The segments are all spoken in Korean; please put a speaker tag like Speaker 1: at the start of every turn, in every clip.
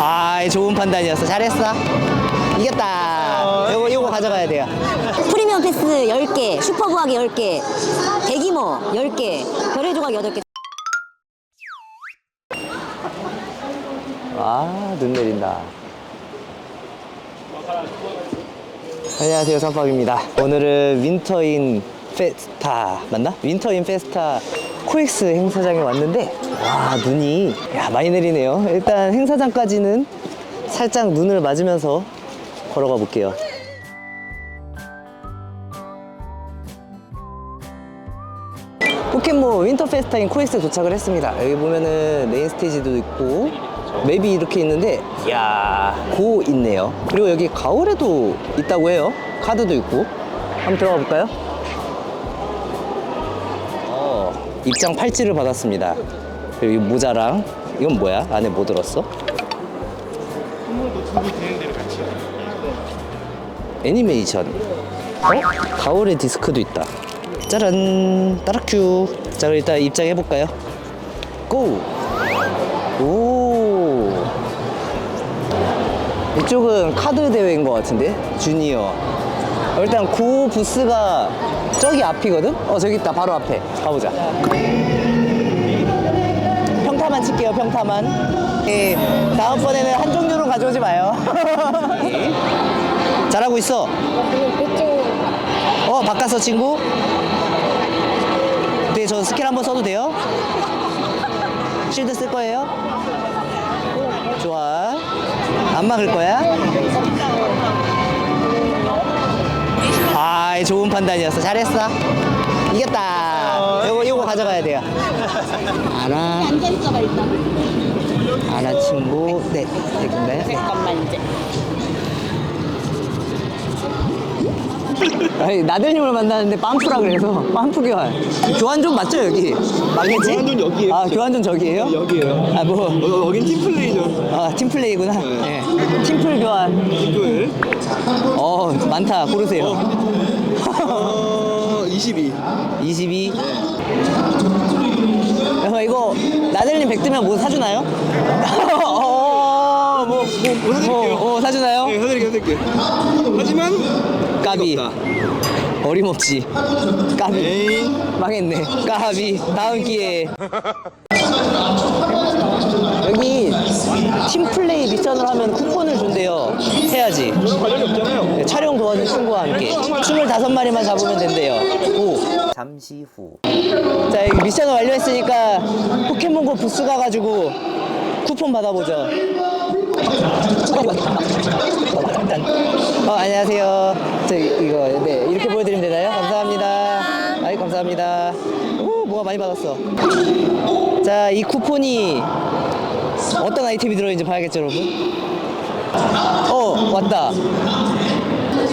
Speaker 1: 아, 좋은 판단이었어. 잘했어. 이겼다. 요거, 요거 가져가야 돼요.
Speaker 2: 프리미엄 패스 10개, 슈퍼 부하기 10개, 대기모 10개, 별의 조각 8개.
Speaker 1: 아, 눈 내린다. 안녕하세요, 선박입니다. 오늘은 윈터인 페스타, 맞나? 윈터인 페스타 코엑스 행사장에 왔는데, 와, 눈이, 야, 많이 내리네요. 일단 행사장까지는 살짝 눈을 맞으면서 걸어가 볼게요. 포켓몬 윈터 페스타인 코엑스에 도착을 했습니다. 여기 보면은 메인 스테이지도 있고 맵이 이렇게 있는데 야, 고 있네요. 그리고 여기 가을에도 있다고 해요. 카드도 있고. 한번 들어가 볼까요? 입장 팔찌를 받았습니다. 그리고 이 모자랑 이건 뭐야? 안에 뭐 들었어? 애니메이션. 어? 가을의 디스크도 있다. 짜란 따라큐 자 그럼 일단 입장해 볼까요 고! 오 이쪽은 카드 대회인 것 같은데 주니어 어, 일단 고 부스가 저기 앞이거든 어 저기 있다 바로 앞에 가보자 평타만 칠게요 평타만 예, 다음번에는 한 종류로 가져오지 마요 예. 잘하고 있어 어 바꿨어 친구 네, 저 스킬 한번 써도 돼요? 실드 쓸 거예요? 좋아. 안 막을 거야? 아, 좋은 판단이었어. 잘했어. 이겼다. 요거, 요거 가져가야 돼요. 알아. 알아, 친구. 네, 되겠나요? 네.
Speaker 2: 잠깐만 이제.
Speaker 1: 아니, 나들님을 만나는데 빰프라 그래서 빰프 교환. 교환존 맞죠 여기? 맞겠지?
Speaker 3: 교환존 여기에요.
Speaker 1: 아 교환존 저기예요?
Speaker 3: 여기에요.
Speaker 1: 아 뭐?
Speaker 3: 어, 여긴 팀플레이죠.
Speaker 1: 아 팀플레이구나.
Speaker 3: 네.
Speaker 1: 네. 팀플 교환.
Speaker 3: 이거에
Speaker 1: 어 많다. 고르세요.
Speaker 3: 어, 22.
Speaker 1: 22. 어, 이거 나들님 100 뜨면 뭐 사주나요? 어, 뭐, 뭐,
Speaker 3: 뭐 사드릴게요.
Speaker 1: 뭐, 어, 사주나요?
Speaker 3: 네, 사드릴게요, 사드릴게요. 하지만
Speaker 1: 까비. 어림없지. 까비.
Speaker 3: 에이.
Speaker 1: 망했네. 까비. 다음 기회에. 여기 팀플레이 미션을 하면 쿠폰을 준대요. 해야지.
Speaker 3: 저랑 관련이 없잖아요.
Speaker 1: 네, 촬영 도와준 친구와 함께 25마리만 잡으면 된대요. 오. 잠시 후. 자, 여기 미션을 완료했으니까 포켓몬고 부스 가가지고 쿠폰 받아보죠. 어, 안녕하세요. 저 이거 네 이렇게 보여드리면 되나요? 감사합니다. 아이 감사합니다. 오 뭐가 많이 받았어. 자, 이 쿠폰이 어떤 아이템이 들어있는지 봐야겠죠, 여러분? 어, 왔다.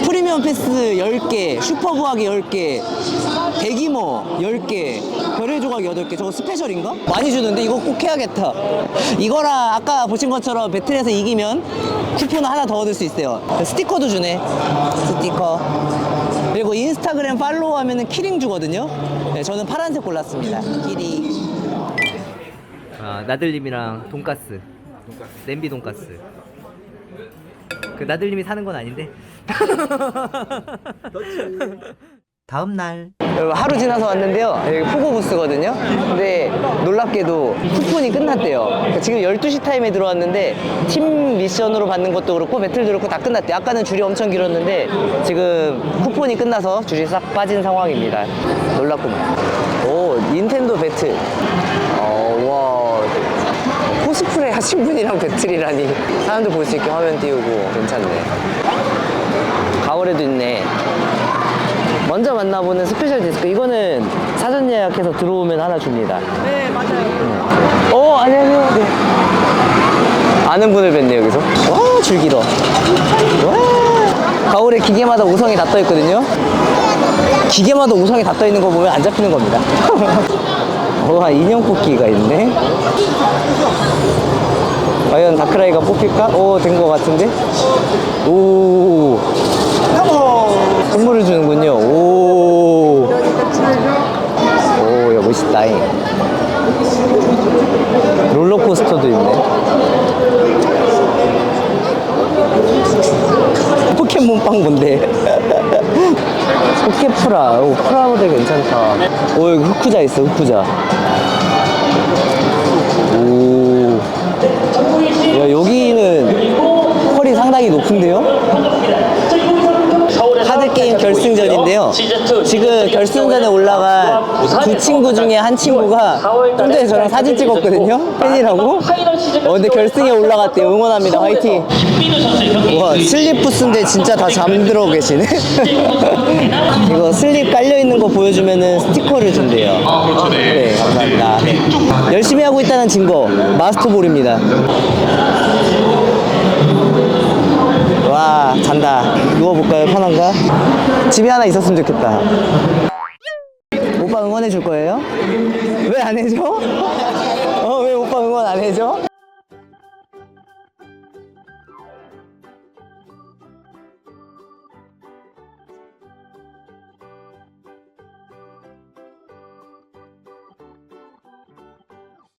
Speaker 1: 프리미엄 패스 10개, 슈퍼 부하기 10개, 대기모 10개, 별의 조각 8개. 저거 스페셜인가? 많이 주는데 이거 꼭 해야겠다. 이거랑 아까 보신 것처럼 배틀에서 이기면 쿠폰 하나 더 얻을 수 있어요. 스티커도 주네. 스티커. 그리고 인스타그램 팔로우 하면은 키링 주거든요. 네, 저는 파란색 골랐습니다. 키링. 아, 나들님이랑 돈가스. 냄비 돈가스. 그 나들님이 사는 건 아닌데. 다음 날. 하루 지나서 왔는데요. 여기 포고 부스거든요. 근데 놀랍게도 쿠폰이 끝났대요. 그러니까 지금 12시 타임에 들어왔는데 팀 미션으로 받는 것도 그렇고 배틀도 그렇고 다 끝났대요. 아까는 줄이 엄청 길었는데 지금 쿠폰이 끝나서 줄이 싹 빠진 상황입니다. 놀랍구만. 오 닌텐도 배틀. 어, 와. 코스프레 하신 분이랑 배틀이라니. 사람들 볼 수 있게 화면 띄우고. 괜찮네. 가을에도 있네 먼저 만나보는 스페셜 디스크. 이거는 사전 예약해서 들어오면 하나 줍니다.
Speaker 4: 네, 맞아요.
Speaker 1: 어 안녕하세요. 네. 아는 분을 뵀네 여기서. 와줄 길어 와. 가을에 기계마다 우성이 다 떠 있거든요. 기계마다 우성이 다 떠 있는 거 보면 안 잡히는 겁니다. 와 인형 뽑기가 있네. 과연 다크라이가 뽑힐까? 오된 거 같은데? 오. 선물을 주는군요 오 오, 야, 멋있다잉. 롤러코스터도 있네. 포켓빵 뭔데? 포켓프라. 오, 프라 모델 괜찮다. 오, 여기 흑쿠자 있어, 흑쿠자. 두 친구 중에 한 친구가 좀 전에 저랑 사진 찍었거든요. 팬이라고. 어, 근데 결승에 올라갔대요. 응원합니다. 화이팅. 와, 슬리프스인데 진짜 다 잠들어 계시네. 이거 슬립 깔려있는 거 보여주면은 스티커를 준대요. 네, 감사합니다. 열심히 하고 있다는 증거. 마스터볼입니다. 와 잔다 누워볼까요 편한가? 집에 하나 있었으면 좋겠다 오빠 응원해 줄 거예요? 왜 안 해줘? 어 왜 오빠 응원 안 해줘?